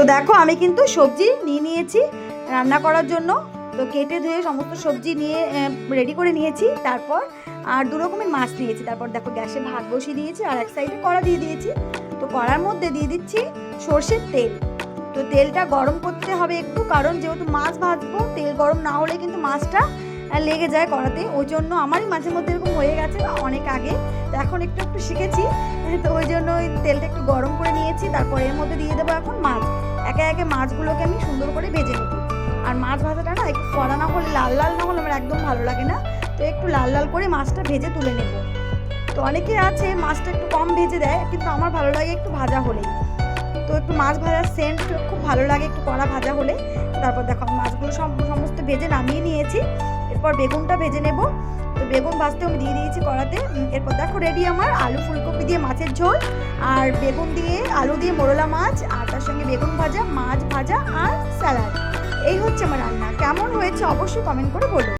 তো দেখো, আমি কিন্তু সবজি নিয়ে নিয়েছি রান্না করার জন্য। তো কেটে ধুয়ে সমস্ত সবজি নিয়ে রেডি করে নিয়েছি। তারপর আর দু রকমের মাছ নিয়েছি। তারপর দেখো, গ্যাসে ভাত বসিয়ে দিয়েছি আর এক সাইডে কড়া দিয়ে দিয়েছি। তো কড়ার মধ্যে দিয়ে দিচ্ছি সর্ষের তেল। তো তেলটা গরম করতে হবে একটু, কারণ যেহেতু মাছ ভাজবো, তেল গরম না হলে কিন্তু মাছটা লেগে যায় কড়াতে। ওই জন্য আমারই মাঝে মধ্যে এরকম হয়ে গেছে অনেক আগে। তো এখন একটু একটু শিখেছি। তো ওই জন্য ওই তেলটা একটু গরম করে নিয়েছি। তারপর এর মধ্যে দিয়ে দেবো এখন মাছ। একে একে মাছগুলোকে আমি সুন্দর করে ভেজে নেব। আর মাছ ভাজাটা না একটু কড়া না হলে, লাল লাল না হলে আমার একদম ভালো লাগে না। তো একটু লাল লাল করে মাছটা ভেজে তুলে নেব। তো অনেকে আছে মাছটা একটু কম ভেজে দেয়, কিন্তু আমার ভালো লাগে একটু ভাজা হলেই তো একটু মাছ ভাজার সেন্ট খুব ভালো লাগে একটু কড়া ভাজা হলে। তারপর দেখো মাছগুলো সম- সমস্ত ভেজে নামিয়ে নিয়েছি। এরপর বেগুনটা ভেজে নেব। তো বেগুন ভাজতে আমি দিয়ে দিয়েছি কড়াতে। এরপর দেখো রেডি আমার আলু ফুলকপি দিয়ে মাছের ঝোল। আর বেগুন দিয়ে, আলু দিয়ে মোরলা মাছ, আর বেগুন ভাজা, মাছ ভাজা আর স্যালাড। এই হচ্ছে আমার রান্না। কেমন হয়েছে অবশ্যই কমেন্ট করে বলো।